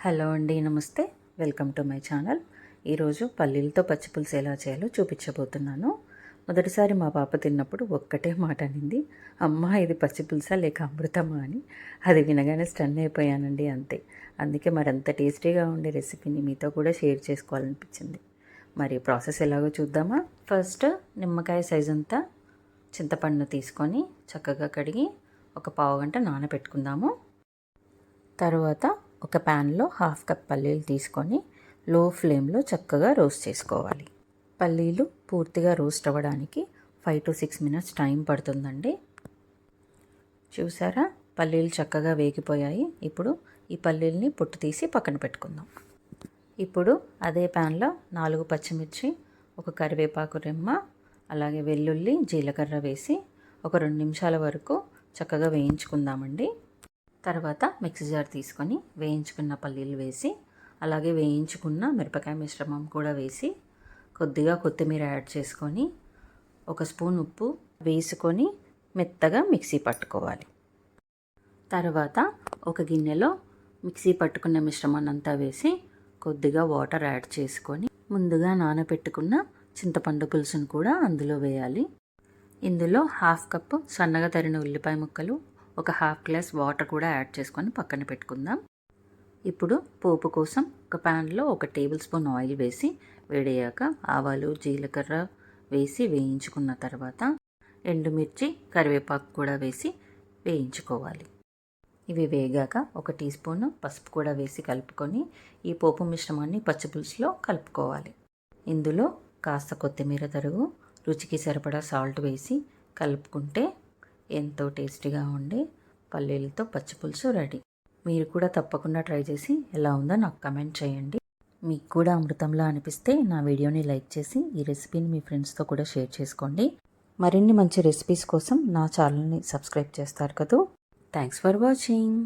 Hello అండి నమస్తే. Welcome to my channel. ఈరోజు పల్లీలతో పచ్చిపులుసు ఎలా చేయాలో చూపించబోతున్నాను. మొదటిసారి మా పాప తిన్నప్పుడు ఒక్కటే మాట అనింది అమ్మ ఇది పచ్చిపులుసా లేక అమృతమా? అని. అది వినగానే స్టన్ అయిపోయానండి అంతే. అందుకే మరంత టేస్టీగా ఉండే రెసిపీని మీతో కూడా షేర్ చేసుకోవాలనిపించింది. మరి ప్రాసెస్ ఎలాగో చూద్దామా? ఫస్ట్ నిమ్మకాయ సైజ్ అంతా చింతపండు తీసుకొని చక్కగా కడిగి ఒక పావు గంట నానబెట్టుకుందాము. తర్వాత ఒక ప్యాన్లో హాఫ్ కప్ పల్లీలు తీసుకొని లో ఫ్లేమ్లో చక్కగా రోస్ట్ చేసుకోవాలి. పల్లీలు పూర్తిగా రోస్ట్ అవ్వడానికి five to six minutes time పడుతుందండి. చూసారా? పల్లీలు చక్కగా వేగిపోయాయి. ఇప్పుడు ఈ పల్లీల్ని పొట్టు తీసి పక్కన పెట్టుకుందాం. ఇప్పుడు అదే ప్యాన్లో నాలుగు పచ్చిమిర్చి ఒక కరివేపాకు రెమ్మ అలాగే వెల్లుల్లి జీలకర్ర వేసి ఒక రెండు నిమిషాల వరకు చక్కగా వేయించుకుందామండి. తర్వాత మిక్సీ జార్ తీసుకొని వేయించుకున్న పల్లీలు వేసి అలాగే వేయించుకున్న మిరపకాయ మిశ్రమం కూడా వేసి కొద్దిగా కొత్తిమీర యాడ్ చేసుకొని ఒక స్పూన్ ఉప్పు వేసుకొని మెత్తగా మిక్సీ పట్టుకోవాలి. తర్వాత ఒక గిన్నెలో మిక్సీ పట్టుకున్న మిశ్రమాన్ని అంతా వేసి కొద్దిగా వాటర్ యాడ్ చేసుకొని ముందుగా నానబెట్టుకున్న చింతపండు పులుసును కూడా అందులో వేయాలి. ఇందులో హాఫ్ కప్పు సన్నగా తరిన ఉల్లిపాయ ముక్కలు ఒక హాఫ్ గ్లాస్ వాటర్ కూడా యాడ్ చేసుకొని పక్కన పెట్టుకుందాం. ఇప్పుడు పోపు కోసం ఒక ప్యాన్లో ఒక టేబుల్ స్పూన్ ఆయిల్ వేసి వేడయ్యాక ఆవాలు జీలకర్ర వేసి వేయించుకున్న తర్వాత ఎండుమిర్చి కరివేపాకు కూడా వేసి వేయించుకోవాలి. ఇవి వేగాక ఒక టీ స్పూన్ పసుపు కూడా వేసి కలుపుకొని ఈ పోపు మిశ్రమాన్ని పచ్చిపులుసులో కలుపుకోవాలి. ఇందులో కాస్త కొత్తిమీర తరుగు రుచికి సరిపడా సాల్ట్ వేసి కలుపుకుంటే ఎంతో టేస్టీగా ఉండే పల్లీలతో పచ్చిపులుసు రెడీ. మీరు కూడా తప్పకుండా ట్రై చేసి ఎలా ఉందో నాకు కమెంట్ చేయండి. మీకు కూడా అమృతంలా అనిపిస్తే నా వీడియోని లైక్ చేసి ఈ రెసిపీని మీ ఫ్రెండ్స్తో కూడా షేర్ చేసుకోండి. మరిన్ని మంచి రెసిపీస్ కోసం నా ఛానల్ని సబ్స్క్రైబ్ చేస్తారు కదూ? Thanks for watching.